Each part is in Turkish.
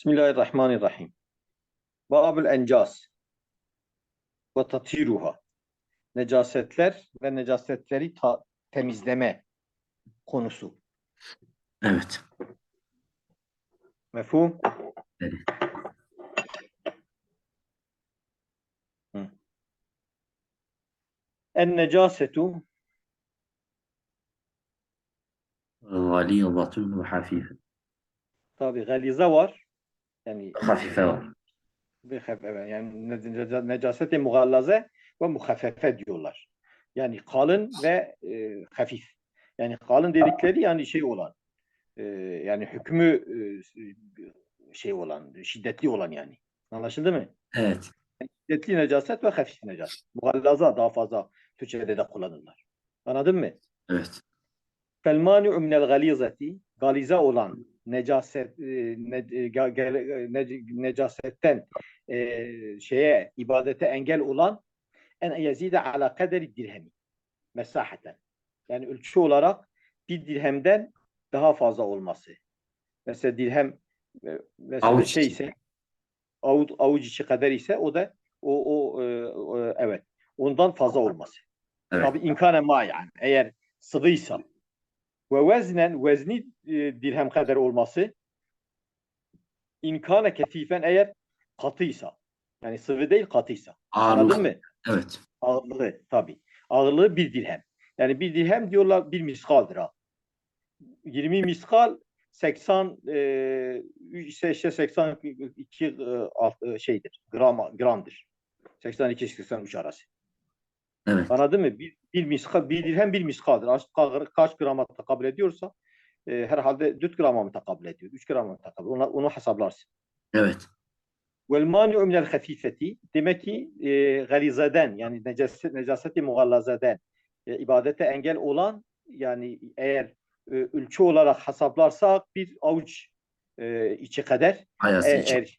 Bismillahirrahmanirrahim. Babül encas ve tatiruha. Necasetler ve necasetleri temizleme konusu. Evet. Mefhum? Evet. En necasetu Galizatun ve hafife. tabi galize var. Yani Hafife var. yani ne- neca- necaseti mugallaze ve muhaffefe diyorlar. Yani kalın ve e, hafif. Yani kalın dedikleri yani şey olan e, yani hükmü e, şey olan, şiddetli olan yani. Anlaşıldı mı? Evet. Şiddetli necaset ve hafif necaset. Mugallaza daha fazla Türkçe'de de kullanırlar. Anladın mı? Evet. Felmani'u minel galizeti galize olan necaset e, ne, e, gele- ne- necasetten e, şeye ibadete engel olan en yezide ala kaderi dirhemi mesaheten. Yani ölçü olarak bir dirhemden daha fazla olması. Mesela dirhem e, mesela Avuç şey ise avuç, avuç içi kadar ise o da o, o, e, o, evet ondan fazla olması. Evet. Tabi imkane ma yani eğer sıvıysa ve veznen vezni e, dirhem kadar olması imkane ketifen eğer katıysa yani sıvı değil katıysa anladın Ağırlık. mı? Evet. Ağırlığı tabi. Ağırlığı bir dirhem. Yani bir dirhem diyorlar bir miskaldır ha. 20 miskal 80 e, işte işte 82 e, alt- e, şeydir. Gram gramdır. 82 83 arası. Evet. Anladın mı? Bir, bir miskal, bir dirhem bir ka- kaç grama takabül ediyorsa e, herhalde 4 grama mı takabül ediyor? 3 grama mı takabül? Onu, onu hesaplarsın. Evet. Vel mani'u minel hafifeti demek ki e, galizeden yani necaset, necaseti mugallazaden e, ibadete engel olan yani eğer e, ölçü olarak hesaplarsak bir avuç e, içi kadar Ayası eğer, için.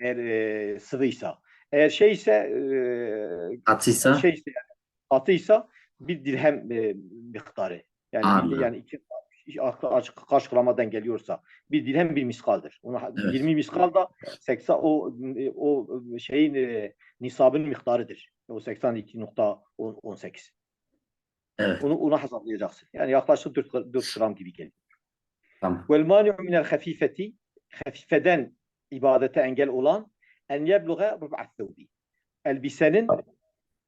eğer, eğer e, sıvıysa eğer şeyse e, Katıysa şeyse yani katıysa bir dirhem e, miktarı yani Anladım. yani iki gramadan geliyorsa bir dirhem bir miskaldır. Ona Evet. 20 miskal da 80 o o şeyin e, nisabın miktarıdır. O 82.18. evet. Onu ona hesaplayacaksın. Yani yaklaşık 4, 4 gram gibi geliyor. Tamam. Vel mani'u minel hafifeti hafifeden ibadete engel olan en yebluğa thawbi. Elbisenin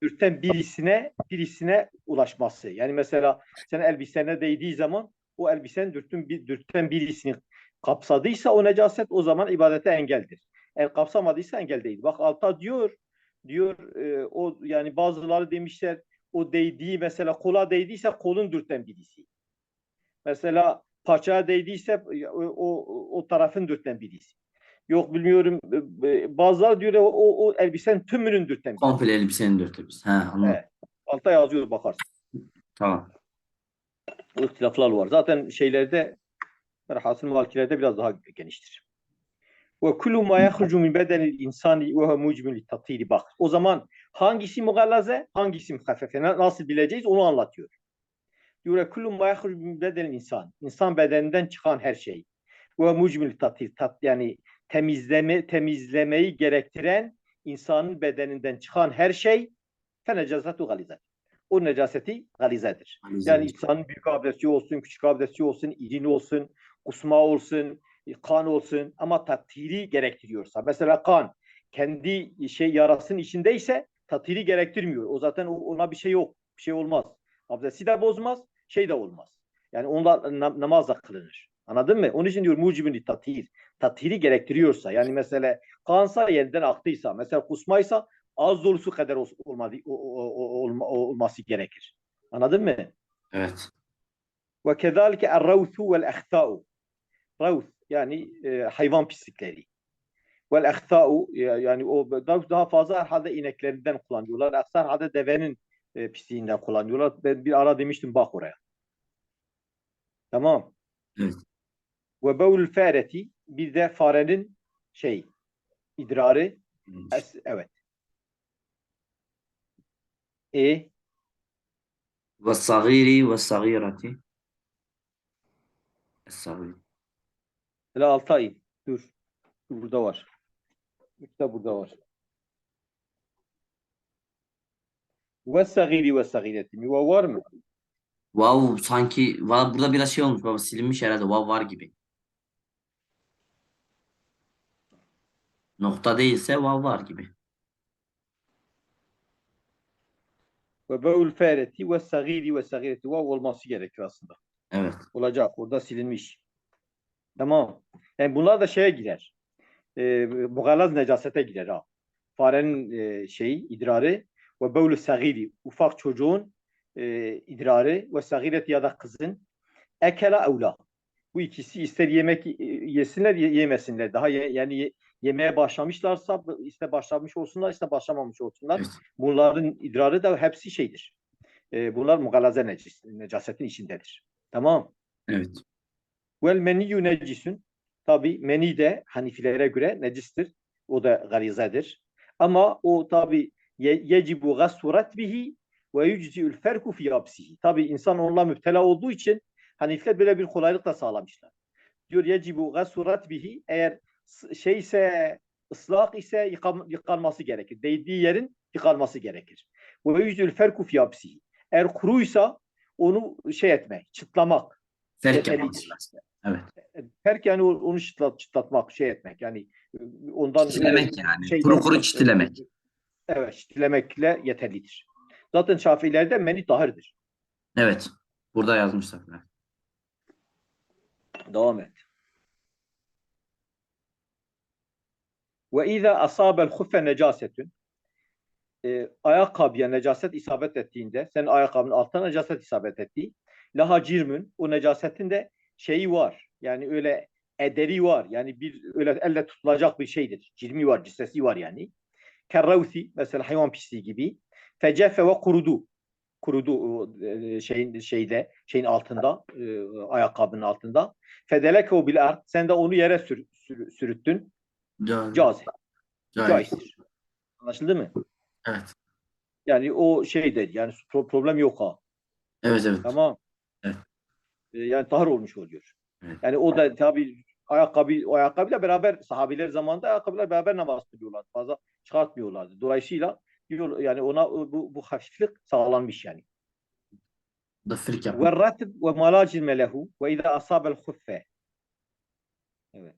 dörtten birisine birisine ulaşması. Yani mesela sen elbisene değdiği zaman o elbisenin dörtten, bir, dörtten birisini kapsadıysa o necaset o zaman ibadete engeldir. Eğer kapsamadıysa engel değil. Bak altta diyor diyor e, o yani bazıları demişler o değdiği mesela kola değdiyse kolun dörtten birisi. Mesela paçaya değdiyse o, o, o tarafın dörtten birisi. Yok bilmiyorum bazıları diyor o, o, o elbisenin tümünün birisi. Komple elbisenin dörtte biz. Ha, anladım. Evet. Altta yazıyor bakarsın. Tamam. Bu ihtilaflar var. Zaten şeylerde hasıl muhakilerde biraz daha geniştir. Ve kullu ma yahrucu min bedenil insani ve huve mucibun litatiri. Bak o zaman hangisi mugallaze, hangisi muhafefe Na- nasıl bileceğiz onu anlatıyor. Diyor kullu ma yahrucu min bedenil insan. İnsan bedeninden çıkan her şey. Ve mucibun litatir. Tat, yani temizleme, temizlemeyi gerektiren insanın bedeninden çıkan her şey fenecazatu galizet. O necaseti galizedir. Yani insanın büyük abdesti olsun, küçük abdesti olsun, irin olsun, kusma olsun, kan olsun ama tatiri gerektiriyorsa. Mesela kan kendi şey yarasının içindeyse tatiri gerektirmiyor. O zaten ona bir şey yok. Bir şey olmaz. Abdesti de bozmaz, şey de olmaz. Yani onda na- namaz da kılınır. Anladın mı? Onun için diyor mucibun tatir. Tatiri gerektiriyorsa yani mesela kansa yeniden aktıysa, mesela kusmaysa az dolusu kadar ol- olmadı, olma- olması gerekir. Anladın mı? Evet. Ve kezalike er-ravthu vel ehtâ'u. Ravth yani e, hayvan pislikleri. Vel ehtâ'u ya- yani o daha, daha fazla herhalde ineklerinden kullanıyorlar. Aksar herhalde devenin e, pisliğinden kullanıyorlar. Ben bir ara demiştim bak oraya. Tamam. Evet. Ve bevlül fareti bir de farenin şey idrarı Es, evet. E Ve sagiri ve sagirati. Es-sagir. Hele alta in. Dur. Burada var. İşte burada var. Ve sagiri ve sagireti. Mi vav var mı? Vav sanki vav burada biraz şey olmuş baba silinmiş herhalde vav var gibi. Nokta değilse vav var gibi. Ve be'ul fereti ve sagiri ve sagireti. Vav olması gerekir aslında. Evet. Olacak. Orada silinmiş. Tamam. Yani bunlar da şeye girer. E, mugallaz necasete girer ha. Farenin e, şeyi, idrarı ve be'ul sagiri. Ufak çocuğun e, idrarı ve sagireti ya da kızın ekela evla. Bu ikisi ister yemek e, yesinler ye- yemesinler. Daha ye- yani ye- yemeye başlamışlarsa ister başlamış olsunlar ister başlamamış olsunlar. Evet. Bunların idrarı da hepsi şeydir. E, bunlar mugallaze necis, necasetin içindedir. Tamam. Evet. Vel meniyyü necisun. Tabi meni de Hanifilere göre necistir. O da garizedir. Ama o tabi ye- yecibu gasurat bihi ve yüczi'ül ferku fi yapsihi. Tabi insan onunla müptela olduğu için Hanifiler böyle bir kolaylık da sağlamışlar. Diyor yecibu gasurat bihi eğer s- şeyse ıslak ise yıkam, yıkanması gerekir. Değdiği yerin yıkanması gerekir. Ve yüzül ferku fi yapsihi. Eğer kuruysa onu şey etmek, çıtlamak. Terk. Evet. Terk yani onu çıtlat, çıtlatmak, şey etmek yani e, ondan Çitilemek yani. şey Kuru kuru yapmak, çitilemek. Evet, çitilemekle yeterlidir. Zaten Şafiilerde meni tahirdir. Evet. Burada yazmışlar. Devam et. Ve izâ asâbel huffe necasetün e, ayakkabıya necaset isabet ettiğinde senin ayakkabının altına necaset isabet ettiği laha cirmün o necasetin de şeyi var. Yani öyle ederi var. Yani bir öyle elle tutulacak bir şeydir. Cirmi var, cissesi var yani. Kerravsi mesela hayvan pisliği gibi. Fecefe ve kurudu. Kurudu e, şeyin şeyde şeyin altında e, ayakkabının altında. Fedeleke bil ard. Sen de onu yere sür, sür- sürüttün. Cazip. Cazip. Caizdir. Anlaşıldı mı? Evet. Yani o şey değil. Yani problem yok ha. Evet evet. Tamam. Evet. Ee, yani tahar olmuş oluyor. Evet. Yani o da tabi ayakkabı, o ayakkabıyla beraber sahabiler zamanında ayakkabılar beraber namaz kılıyorlardı. Fazla çıkartmıyorlardı. Dolayısıyla yani ona bu, bu hafiflik sağlanmış yani. Dafrik yapmak. Ve ratib ve malacil melehu ve ida asabel huffe. Evet.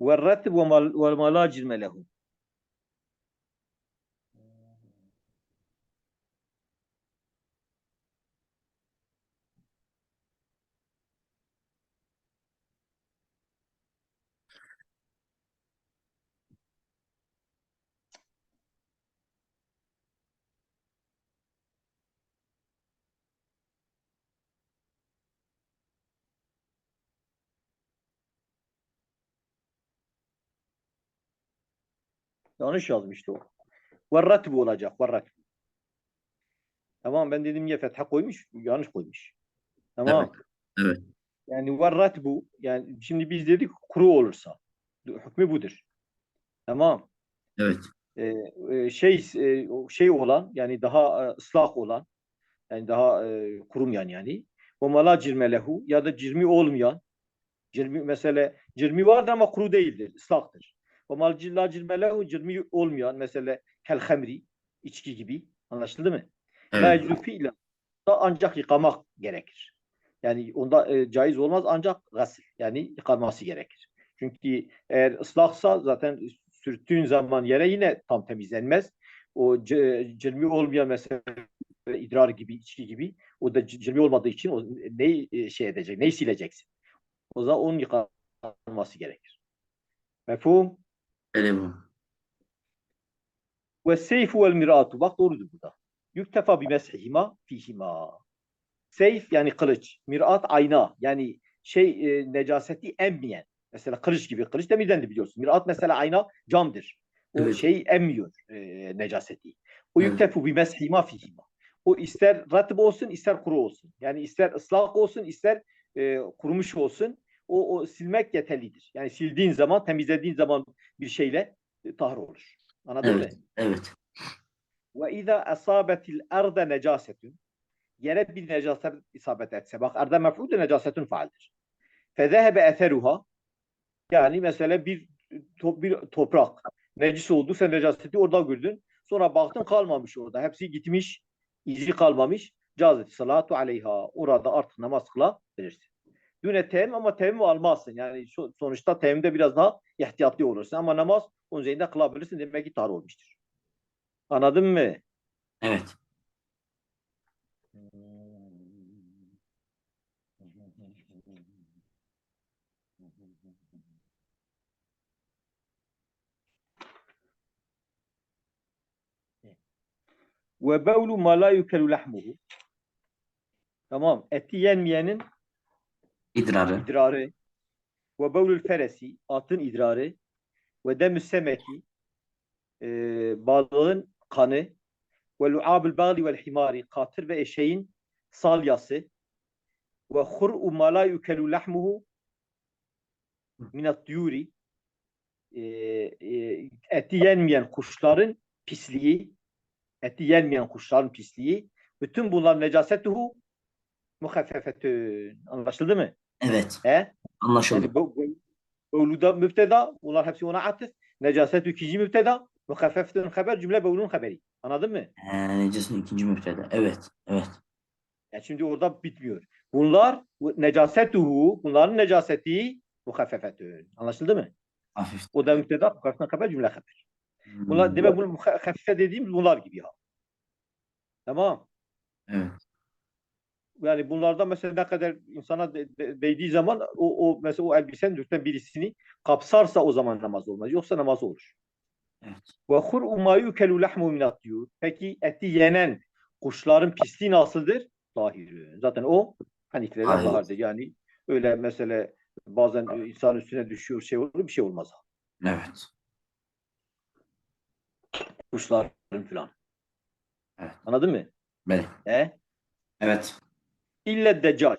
والرتب وملاجم له. Yanlış yazmıştı o. Varratbu olacak. Varratbu. Tamam ben dedim ya fetha koymuş. Yanlış koymuş. Tamam. Evet. Yani varratbu yani şimdi biz dedik kuru olursa. Hükmü budur. Tamam. Evet. Ee, e, şey e, şey olan yani daha e, ıslak olan yani daha e, kurumayan yani o mala cirmelehu ya da cirmi olmayan cirmi mesela cirmi vardır ama kuru değildir ıslaktır. O mal la cirmelehu cirmi olmayan mesela kel hamri içki gibi anlaşıldı mı? Evet. fi'len da ancak yıkamak gerekir. Yani onda e, caiz olmaz ancak gasil yani yıkanması gerekir. Çünkü eğer ıslaksa zaten sürttüğün zaman yere yine tam temizlenmez. O c- cirmi olmayan mesela idrar gibi, içki gibi o da c- cirmi olmadığı için o neyi e, şey edecek, neyi sileceksin? O zaman onun yıkanması gerekir. Mefhum? Bu. Ve seyfu vel miratu. Bak doğrudur burada. Yüktefa bi meshihima fihima. Seyf yani kılıç. Mirat ayna. Yani şey e, necaseti emmeyen. Mesela kılıç gibi. Kılıç demirden de biliyorsun. Mirat mesela ayna camdır. O Evet. şey emmiyor e, necaseti. O Evet. yüktefu bi meshihima fihima. O ister ratib olsun ister kuru olsun. Yani ister ıslak olsun ister e, kurumuş olsun. O, o silmek yeterlidir. Yani sildiğin zaman, temizlediğin zaman bir şeyle e, tahir olur. Anladın mı? Evet. Evet. Ve izâ asâbetil arda necasetun yere bir necaset isabet etse. Bak arda mef'ulü necasetun faaldir. Fezehebe eseruha Yani mesela bir, to- bir toprak necis oldu, sen necaseti orada gördün. Sonra baktın kalmamış orada. Hepsi gitmiş, izi kalmamış. Cazeti salatu aleyha. Orada artık namaz kılabilirsin. Düne teyemmüm ama teyemmüm almazsın. Yani so- sonuçta teyemmümde biraz daha ihtiyatlı olursun. Ama namaz onun üzerinde kılabilirsin. Demek ki tahar olmuştur. Anladın mı? Evet. Ve bevlu ma la yukelu lahmuhu. Tamam. Eti yenmeyenin İdrarı. idrarı. Ve bevlül feresi. Atın idrarı. Ve demü semeki. e, balığın kanı. Ve lu'abül bağli vel himari. Katır ve eşeğin salyası. Ve hur'u ma la yukelu minat diyuri. E, e, eti yenmeyen kuşların pisliği. Eti yenmeyen kuşların pisliği. Bütün bunlar necasetuhu muhaffefetün. Anlaşıldı mı? Evet. He? Anlaşıldı. Yani bu, bevluda mübteda. Bunlar hepsi ona atıf. Necasetü ikinci mübteda. Muhaffefetün haber cümle bevlunun haberi. Anladın mı? Ee, Necasetin ikinci müftede. Evet. Evet. Yani şimdi orada bitmiyor. Bunlar bu necasetuhu, bunların necaseti muhaffefetün. Anlaşıldı mı? Hafif. O da mübteda, muhaffefetün haber cümle haber. Bunlar Hmm, demek bunu muhafefe dediğimiz bunlar gibi ya. Tamam. Evet. Yani bunlardan mesela ne kadar insana de- de- değdiği zaman o, o mesela o elbisenin dörtten birisini kapsarsa o zaman namaz olmaz. Yoksa namaz olur. Evet. Ve hur'u ma yukelu lahmu minat diyor. Peki eti yenen kuşların pisliği nasıldır? Tahir. Zaten o Hanifilere Hayır. zahirdir. Yani öyle mesela bazen insan üstüne düşüyor şey olur bir şey olmaz. Evet. Kuşların falan. Evet. Anladın mı? Böyle. He? Evet. İlle deccal.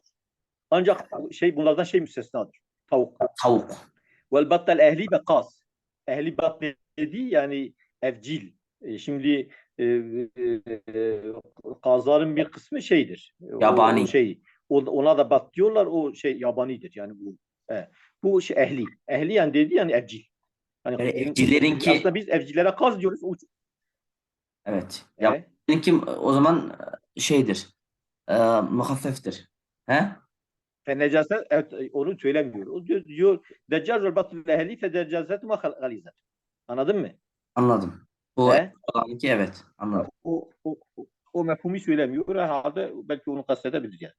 Ancak şey bunlardan şey müstesnadır. Tavuk. Tavuk. Vel battal ehli ve kas. Ehli bat dedi yani evcil. E, şimdi e, e, e, kazların bir kısmı şeydir. Yabani. O, şey ona da bat diyorlar o şey yabanidir yani bu. He. Bu şey ehli. Ehli yani dedi yani evcil. Hani Yani bizim- evcillerinki- aslında biz evcillere kaz diyoruz. Evet. Ya benimki o zaman şeydir. E, muhaffeftir. He? Fe necaset evet, onu söylemiyor. O diyor, diyor deccal vel battal ehli fe decasetu ma galizat. Anladın mı? Anladım. Bu He? olanki evet. Anladım. o, o, o, o mefhumu söylemiyor. Herhalde belki onu kastedebilir yani.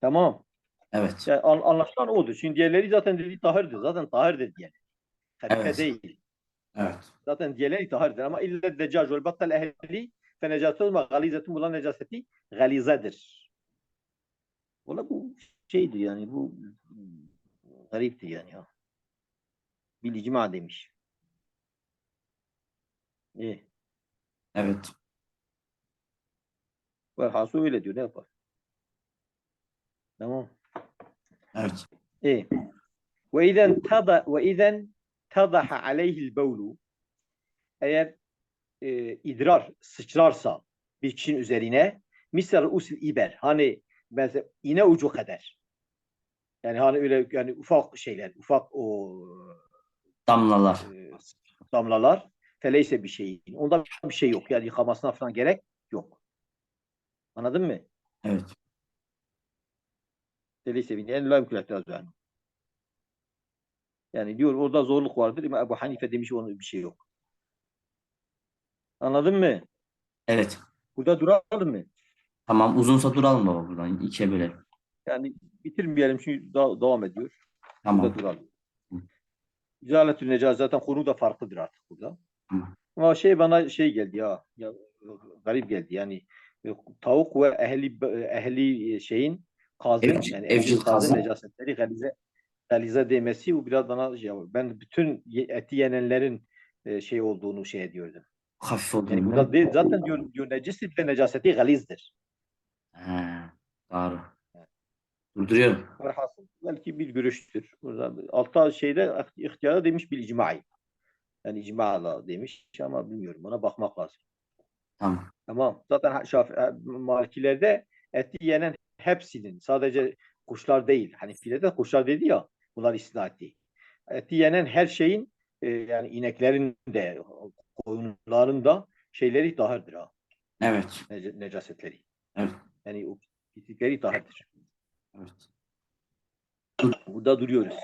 Tamam. Evet. Yani an, anlaşılan odur. Şimdi diğerleri zaten dedi tahirdir. Zaten tahirdir diye. Harife Evet. değil. Evet. Zaten diğerleri tahirdir. Ama illa deccac vel battal ehli fe necasetun ve galizetun bulan necaseti galizedir. Valla bu şeydi yani bu garipti yani ya. Bil icma demiş. İyi. Evet. Velhası öyle diyor. Ne yapar? Tamam. Evet. İyi. Ve izen tada ve izen tadaha aleyhil bevlu. Eğer e, idrar sıçrarsa bir kişinin üzerine misal usul iber hani mesela iğne ucu kadar. Yani hani öyle yani ufak şeyler ufak o Damlalar. e, damlalar. Feleyse bir şey onda bir şey yok. Yani yıkamasına falan gerek yok. Anladın mı? Evet. Feleyse bir en la yumkin yani. Diyor orada zorluk vardır ama Ebu Hanife demiş onun bir şey yok. Anladın mı? Evet. Burada duralım mı? Tamam. Uzunsa duralım baba buradan. İkiye bölelim. Yani bitirmeyelim çünkü daha devam ediyor. Tamam. Burada duralım. Hı. İzaletü necaz zaten konu da farklıdır artık burada. Hı. Ama şey bana şey geldi ya, ya garip geldi yani e, tavuk ve ehli ehli şeyin kazın Evcil- yani evcil kazın. necasetleri galize galize demesi bu biraz bana şey yapıyor. ben bütün eti yenenlerin e, şey olduğunu şey ediyordum. Hafif Yani olduğunu. burada değil, zaten diyor, diyor necistir ve necaseti galizdir. He, doğru. Durduruyorum. Velhasıl belki bir görüştür. Burada altta şeyde ihtiyara demiş bir icmai. Yani icmala demiş ama bilmiyorum ona bakmak lazım. Tamam. Tamam. Zaten Şaf Malikilerde eti yenen hepsinin sadece kuşlar değil. Hanefilerde kuşlar dedi ya bunlar istisna etti. Eti yenen her şeyin e, yani ineklerin de koyunların da şeyleri dahildir ha. Evet. nece- Necasetleri. Evet. Yani o pislikleri dahildir. Evet. Burada duruyoruz.